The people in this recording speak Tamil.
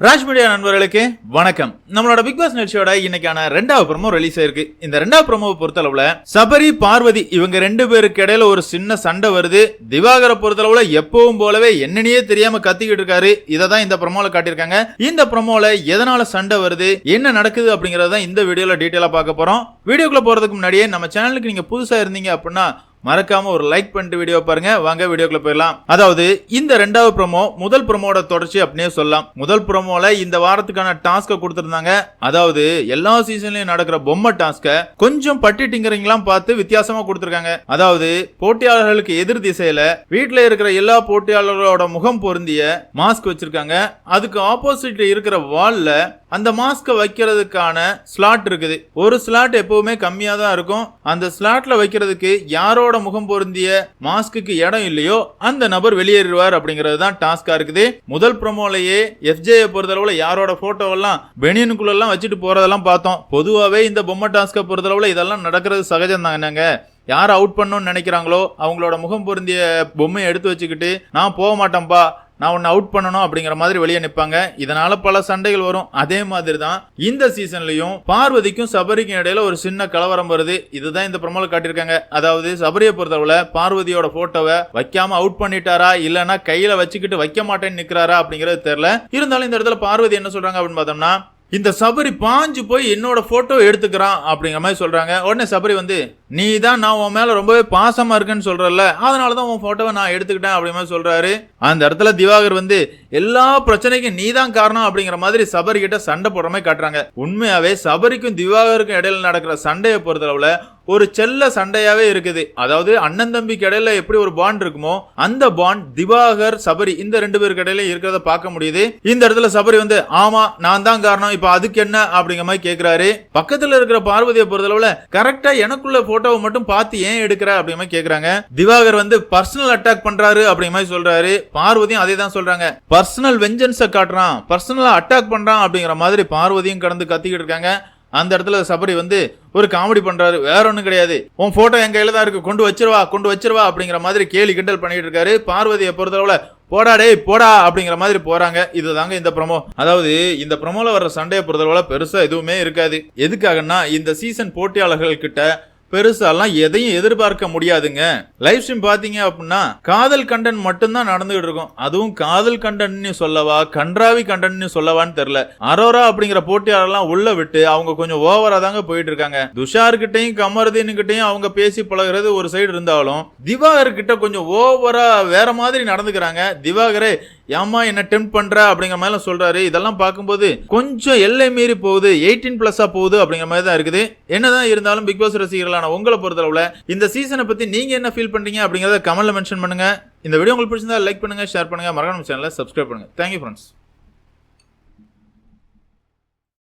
ராஜ் மீடியா நண்பர்களுக்கு வணக்கம். நம்மளோட பிக் பாஸ் நிகழ்ச்சியோட இன்னைக்கான ரெண்டாவது ப்ரோமோ ரிலீஸ் ஆயிருக்கு இந்த ரெண்டாவது ப்ரோமோவை பொறுத்தளவுல சபரி பார்வதி இவங்க ரெண்டு பேருக்கு இடையில ஒரு சின்ன சண்டை வருது. திவாகரை பொறுத்தளவுல எப்பவும் போலவே என்னன்னே தெரியாம கத்திக்கிட்டு இருக்காரு. இதை தான் இந்த ப்ரோமோல காட்டியிருக்காங்க. இந்த ப்ரோமோல எதனால சண்டை வருது என்ன நடக்குது அப்படிங்கறத இந்த வீடியோல டீட்டெயிலா பார்க்க போறோம். வீடியோக்குள்ள போறதுக்கு முன்னாடியே நம்ம சேனலுக்கு நீங்க புதுசா இருந்தீங்க அப்படின்னா மறக்காம ஒரு லைக் பண்ணிட்டு வீடியோ பாருங்க. வாங்க வீடியோக்குள்ள போயிடலாம். அதாவது இந்த ரெண்டாவது ப்ரோமோ முதல் ப்ரோமோட தொடர்ச்சி அப்படியே சொல்லலாம். முதல் ப்ரோமோல இந்த வாரத்துக்கான டாஸ்க கொடுத்திருந்தாங்க. அதாவது எல்லா சீசன்லயும் நடக்கிற பொம்மை டாஸ்க கொஞ்சம் பட்டி டிங்கரிங்லாம் பார்த்து வித்தியாசமா கொடுத்திருக்காங்க. அதாவது போட்டியாளர்களுக்கு எதிர் திசையில வீட்டுல இருக்கிற எல்லா போட்டியாளர்களோட முகம் பொருந்திய மாஸ்க் வச்சிருக்காங்க. அதுக்கு ஆப்போசிட் இருக்கிற வால்ல அந்த மாஸ்க்கை வைக்கிறதுக்கான ஸ்லாட் இருக்குது. ஒரு ஸ்லாட் எப்பவுமே கம்மியாக தான் இருக்கும். அந்த ஸ்லாட்ல வைக்கிறதுக்கு யாரோட முகம் பொருந்திய மாஸ்க்கு இடம் இல்லையோ அந்த நபர் வெளியேறுவார் அப்படிங்கிறது தான் டாஸ்கா இருக்குது. முதல் ப்ரொமோலையே எஃப்ஜே பொறுத்தளவுல யாரோட ஃபோட்டோவெல்லாம் பெனியனுக்குள்ளெல்லாம் வச்சுட்டு போறதெல்லாம் பார்த்தோம். பொதுவாகவே இந்த பொம்மை டாஸ்கை பொறுத்தளவுல இதெல்லாம் நடக்கிறது சகஜம் தாங்க யார் அவுட் பண்ணணும்னு நினைக்கிறாங்களோ அவங்களோட முகம் பொருந்திய பொம்மையை எடுத்து வச்சுக்கிட்டு நான் போக மாட்டேன்ப்பா நான் உன்னை அவுட் பண்ணணும் அப்படிங்கிற மாதிரி வெளியே நிற்பாங்க இதனால பல சண்டைகள் வரும். அதே மாதிரி தான் இந்த சீசன்லையும் பார்வதிக்கும் சபரிக்கும் இடையில ஒரு சின்ன கலவரம் வருது. இதுதான் இந்த பிரமோல காட்டியிருக்காங்க. அதாவது சபரியை பொறுத்தளவுல பார்வதியோட போட்டோவை வைக்காம அவுட் பண்ணிட்டாரா? இல்லைன்னா கையில வச்சுக்கிட்டு வைக்க மாட்டேன்னு நிக்கிறாரா அப்படிங்கிறது தெரியல. இருந்தாலும் இந்த இடத்துல பார்வதி என்ன சொல்றாங்க அப்படின்னு பார்த்தோம்னா இந்த சபரி பாஞ்சு போய் என்னோட போட்டோ எடுத்துக்கிறான் அப்படிங்கிற மாதிரி சொல்றாங்க. உடனே சபரி வந்து நீ தான் நான் உன் மேல ரொம்பவே பாசமா இருக்கேன்னு சொல்றல அதனால தான் உன் ஃபோட்டோவை நான் எடுத்துக்கிட்டேன் அப்படிங்கிற மாதிரி சொல்றாரு. அந்த இடத்துல திவாகர் வந்து எல்லா பிரச்சனைக்கும் நீ தான் காரணம் அப்படிங்கிற மாதிரி சபரி கிட்ட சண்டை போடுற மாதிரி காட்டுறாங்க. உண்மையாவே சபரிக்கும் திவாகருக்கும் இடையில நடக்கிற சண்டையை பொறுத்தளவுல ஒரு செல்ல சண்டையாவே இருக்குது. அதாவது அண்ணன் தம்பிக்கு இடையில எப்படி ஒரு பாண்ட் இருக்குமோ அந்த பாண்ட் திவாகர் சபரி இந்த ரெண்டு பேருக்கு இடையில இருக்கிறத பார்க்க முடியுது. இந்த இடத்துல சபரி வந்து ஆமா நான் தான் காரணம். இப்ப அதுக்கு என்ன? அப்படிங்கிற மாதிரி கேக்குறாரு. பக்கத்துல இருக்கிற பார்வதியை பொறுத்தளவுல கரெக்டா எனக்குள்ள போட்டோவை மட்டும் பார்த்து ஏன் எடுக்கிற அப்படிங்கிற மாதிரி கேக்குறாங்க. திவாகர் வந்து பர்சனல் அட்டாக் பண்றாரு அப்படிங்கிற மாதிரி சொல்றாரு. பார்வதியும் அதே தான் சொல்றாங்க. பர்சனல் வெஞ்சன்ஸை காட்டுறான். பர்சனலா அட்டாக் பண்றான் அப்படிங்கிற மாதிரி பார்வதியும் கடந்து கத்திக்கிட்டு இருக்காங்க. அந்த இடத்துல சபரி வந்து ஒரு காமெடி பண்றாரு. வேற ஒன்றும் கிடையாது. உன் போட்டோ என் கையில தான் இருக்கு. கொண்டு வச்சிருவா கொண்டு வச்சிருவா அப்படிங்கிற மாதிரி கேலி கிண்டல் பண்ணிட்டு இருக்காரு. பார்வதியை பொறுத்தளவுல போடா டேய் போடா அப்படிங்கிற மாதிரி போறாங்க. இதுதாங்க இந்த ப்ரமோ அதாவது இந்த ப்ரமோல வர்ற சண்டையை பொறுத்தளவுல பெருசா எதுவுமே இருக்காது. எதுக்காகன்னா இந்த சீசன் போட்டியாளர்கள் கிட்ட பெருசாலாம் எதையும் எதிர்பார்க்க முடியாதுங்க. லைவ் ஸ்ட்ரீம் பாத்தீங்க அப்படின்னா காதல் கண்டன் மட்டும்தான் நடந்துகிட்டு இருக்கும். அதுவும் காதல் கண்டன்னு சொல்லவா கன்றாவி கண்டன்னு சொல்லவான்னு தெரியல. அரோரா அப்படிங்கிற போட்டியாளர்லாம் உள்ள விட்டு அவங்க கொஞ்சம் ஓவரா தாங்க போயிட்டு இருக்காங்க. துஷார் கிட்டையும் கமருதீன் கிட்டையும் அவங்க பேசி பழகுறது ஒரு சைடு இருந்தாலும் திவாகர் கிட்ட கொஞ்சம் ஓவரா வேற மாதிரி நடந்துக்கிறாங்க. திவாகரே ஏமா என்ன டெம்ப் பண்ற? அப்படிங்கிற மாதிரி சொல்றாரு. இதெல்லாம் பார்க்கும்போது கொஞ்சம் எல்லை மீறி போகுது. எயிட்டீன் பிளஸ்ஸா போகுது அப்படிங்கிற மாதிரி தான் இருக்குது. என்னதான் இருந்தாலும் பிக் பாஸ் ரசிகர்களான உங்களை பொறுத்தளவுல இந்த சீசனை பத்தி நீங்க என்ன ஃபீல் பண்றீங்க அப்படிங்கறத கமெண்ட்ல மென்ஷன் பண்ணுங்க. இந்த வீடியோ உங்களுக்கு பிடிச்சிருந்தா லைக் பண்ணுங்க ஷேர் பண்ணுங்க. மறக்காம சேனலை சப்ஸ்கிரைப் பண்ணுங்க. Thank you friends